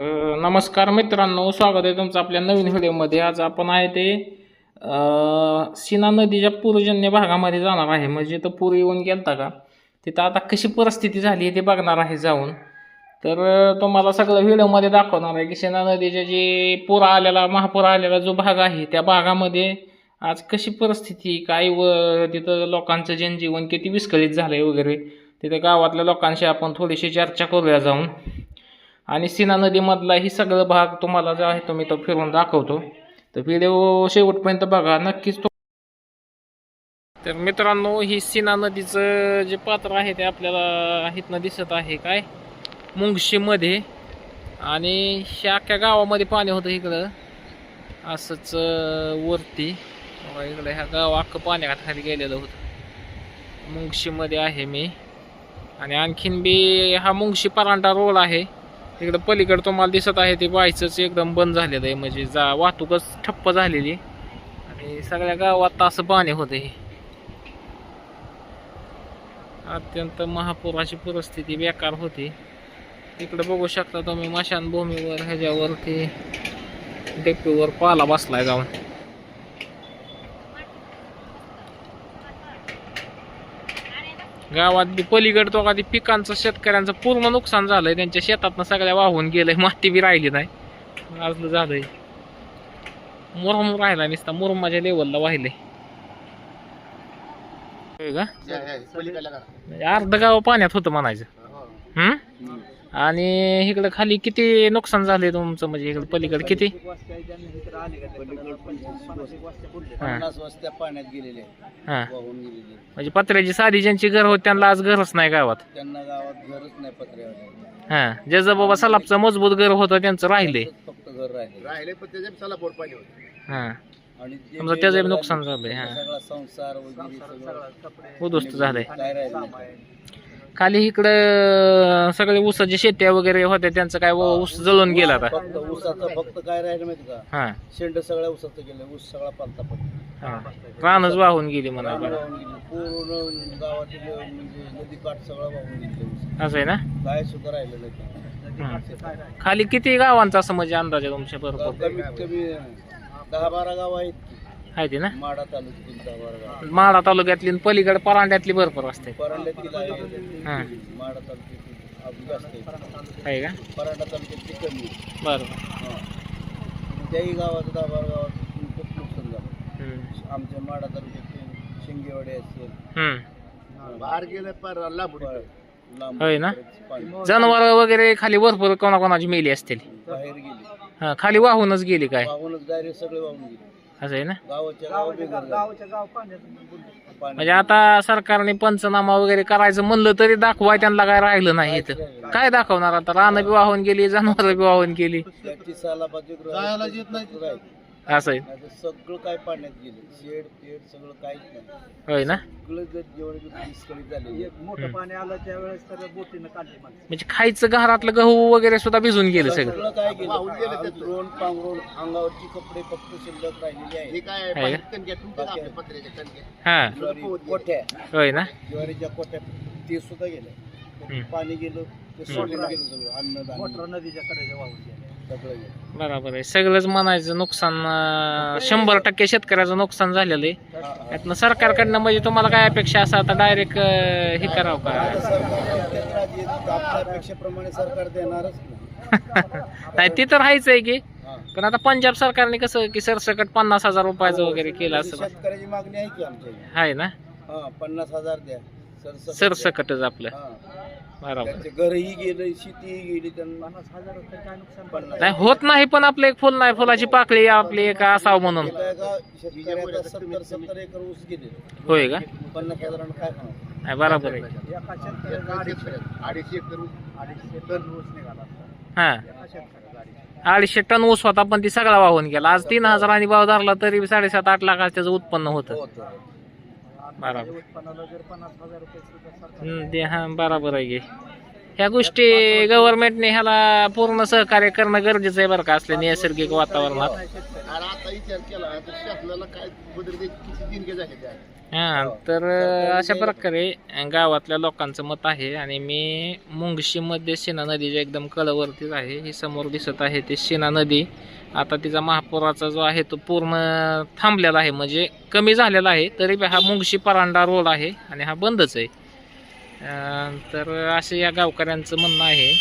नमस्कार मित्रांनो स्वागत आहे तुमचं आपल्या नवीन व्हिडिओमध्ये. आज आपण आहे ते सीना नदीच्या पूरजन्य भागामध्ये जाणार आहे. म्हणजे तर पूर येऊन गेलता का? तिथं आता कशी परिस्थिती झाली आहे ते बघणार आहे जाऊन. तर तुम्हाला सगळं व्हिडिओमध्ये दाखवणार आहे की सीना नदीच्या जे पूर आलेला महापूर आलेला जो भाग आहे त्या भागामध्ये आज कशी परिस्थिती काय व तिथं लोकांचं जनजीवन किती विस्कळीत झालं आहे वगैरे तिथं गावातल्या लोकांशी आपण थोडीशी चर्चा करूया जाऊन. आणि सीना नदीमधला ही सगळं भाग तुम्हाला जो आहे तो मी तो फिरून दाखवतो. तर व्हिडिओ शेवटपर्यंत बघा नक्कीच तो तर मित्रांनो ही सीना नदीचं जे पात्र आहे ते आपल्याला इथनं दिसत आहे काय? मुंगशीमध्ये. आणि ह्या अख्ख्या गावामध्ये पाणी होतं इकडं. असंच वरती. इकडं ह्या गाव अख्खं पाण्यात खाली गेलेलं होतं. मुंगशीमध्ये आहे मी. आणि आणखीन बी हा मुंगशी परांडा रोड आहे. तिकडं पलीकडं तुम्हाला दिसत आहे ते बायचंच एकदम बंद झालेलं आहे. म्हणजे जा वाहतूकच ठप्प झालेली आणि सगळ्या गावात असं पाणी होतं अत्यंत महापुराची परिस्थिती बेकार होती. इकडं बघू शकता तुम्ही मशानभूमीवर ह्याच्यावरती डेपीवर पाला बसलाय जाऊन. गावात पलीकडे तो का ते पिकांचं शेतकऱ्यांचं पूर्ण नुकसान झालंय. त्यांच्या शेतातनं सगळ्या वाहून गेलंय. माती बी राहिली नाही. असलं झालंय. मुरम राहिला नुसता. मुरमाच्या लेवलला वाहिलंय होय का? म्हणजे अर्ध गाव पाण्यात होतं म्हणायचं. आणि इकडं खाली किती नुकसान झाले तुमचं म्हणजे इकडं पलीकडे किती हा पन्नास वस्त्या पाण्यात गेलेले हा वाहून गेलेले म्हणजे पत्र्याची साधी ज्यांची घर होती त्यांना आज घरच नाही गावात त्यांना गावात घरच नाही पत्र्यावर हा ज्याचं बाबा सलापचं मजबूत घर होतं त्यांचं राहिले फक्त घर राहिले राहिले पण त्याच्या चला पोट पाणी होते हा आणि समजा त्याचं नुकसान झालंय, हा. सगळा संसार वगैरे सगळं उद्ध्वस्त झालंय काय राहिलं नाही. खाली इकडं सगळे ऊसाच्या शेत्या वगैरे होत्या त्यांचं काय व- ऊस जळून गेला आता. फक्त ऊसाचं फक्त काय राहिलं माहिती का? हा. शेंड सगळ्या ऊसाचं गेलं ऊस सगळा पालता पडला. हा. रानच वाहून गेली म्हणा. वाहून गेली. पूर्ण गावातील म्हणजे नदी काठ सगळं वाहून गेलं ऊस. असं आहे ना? काय सुद्धा राहिलं नाही. खाली किती गावांचा असं म्हणजे अंदाज आहे तुमच्या बरोबर? कमीत कमी दहा बारा गाव आहेत. की आहे ते ना? माडा तालुक्यातील आणि पलीकडे परांड्यातली भरपूर असते. परांड्यातील आहे हा. माडा तालुक्यातील अजून जास्त आहे आहे का? परांडा कमी आहे. बरोबर हा. त्याही गावात दहा बारा गावात खूप नुकसान झालं. हम्म. आमच्या माडा तालुक्यातील शिंगेवाडी असेल. हम्म. बाहेर गेले पर लांब होय ना? पाणी. जनावर वगैरे खाली भरपूर कोणाकोणाची मेली असतील. बाहेर गेली. हा खाली वाहूनच गेली काय? वाहूनच डायरेक्ट सगळे वाहून गेले. असं आहे ना? गावाच्या गाव बेघर गावाच्या गाव म्हणजे आता सरकारने पंचनामा वगैरे करायचं म्हणलं तरी दाखवाय त्यांना काय राहिलं नाही इथं. काय दाखवणार आता? रानं बी वाहून गेली जनावर बी वाहून गेली. त्याची सालाबाजू जायला येत नाही. असं आहे. सगळं काय पाण्यात गेलं. शेड पेड सगळं काहीच नाही. होय ना? सगळं जर जेवढे विस्कळीत झाले मोठं पाणी आलं त्यावेळेस तर बोटीनं काढले म्हणजे खायचं घरातलं गहू वगैरे सुद्धा भिजून गेलं सगळं. सगळं काय गेलं? अंथरूण पांघरूण अंगावरची कपडे फक्त शिल्लक राहिलेली आहे? हा. ज्वारी कोठ्या? होय ना? ज्वारीच्या कोठ्या? ते सुद्धा गेले. हम्म. पाणी गेलं ते सोडलं गेलं सगळं. अन्नदान नदीच्या कडेच्या वाहून गेलं. बरोबर आहे सगळंच म्हणायचं नुकसान अं, शंभर टक्के शेतकऱ्याचं नुकसान झालेलं आहे. यातनं सरकारकडनं म्हणजे तुम्हाला काय अपेक्षा असं आता डायरेक्ट हे करावं का अपेक्षेप्रमाणे सरकार देणारच नाही. ते तर आहेच आहे की. पण आता पंजाब सरकारने कसं की सरसकट पन्नास हजार रुपयाचं वगैरे केलं असं शेतकऱ्याची मागणी आहे की आमच्या. आहे ना पन्नास हजार द्या. सरसकटच आपलं. बरोबर. त्यांचे घरही गेले शेतीही गेली त्यांना पन्नास हजार काय नुकसान पन्नास नाही होत नाही पण आपलं एक फुल नाही फुलाची पाकळी आपली एक असावं म्हणून. एका एका शेतकऱ्याचा सत्तर सत्तर एकर ऊस गेले. होय का? पन्नास हजारानं काय खाणार नाही बरोबर आहे. एका शेतकऱ्याचा अडीचशे अडीचशे एकर ऊस अडीचशे टन ऊस निघाला असता. हा. एका अडीचशे. अडीचशे टन ऊस होता पण ती सगळा वाहून गेला. आज तीन हजारांनी भाव धरला तरी साडेसात आठ लाखाचं त्याचं उत्पन्न होतं. होतं. बरोबर. उत्पन्नाला जर पन्नास हजार रुपये सुद्धा सरकार हम्म, ते हा बरोबर आहे की. ह्या गोष्टी गव्हर्नमेंटने ह्याला पूर्ण सहकार्य करणं गरजेचं आहे बरं का असल्या नैसर्गिक वातावरणात. आणि आता विचार केला तर शासनाला काय किती झाले हा तर अशा प्रकारे गावातल्या लोकांचं मत आहे आणि मी मुंगशीमध्ये शिना नदीच्या एकदम कळवरतीच आहे. ही समोर दिसत आहे ते शिना नदी. आता तिचा महापुराचा जो आहे तो पूर्ण थांबलेला आहे म्हणजे कमी झालेला आहे तरी हा मुंगशी परांडा रोड आहे आणि हा बंदच आहे. तर असे या गावकऱ्यांचं म्हणणं आहे.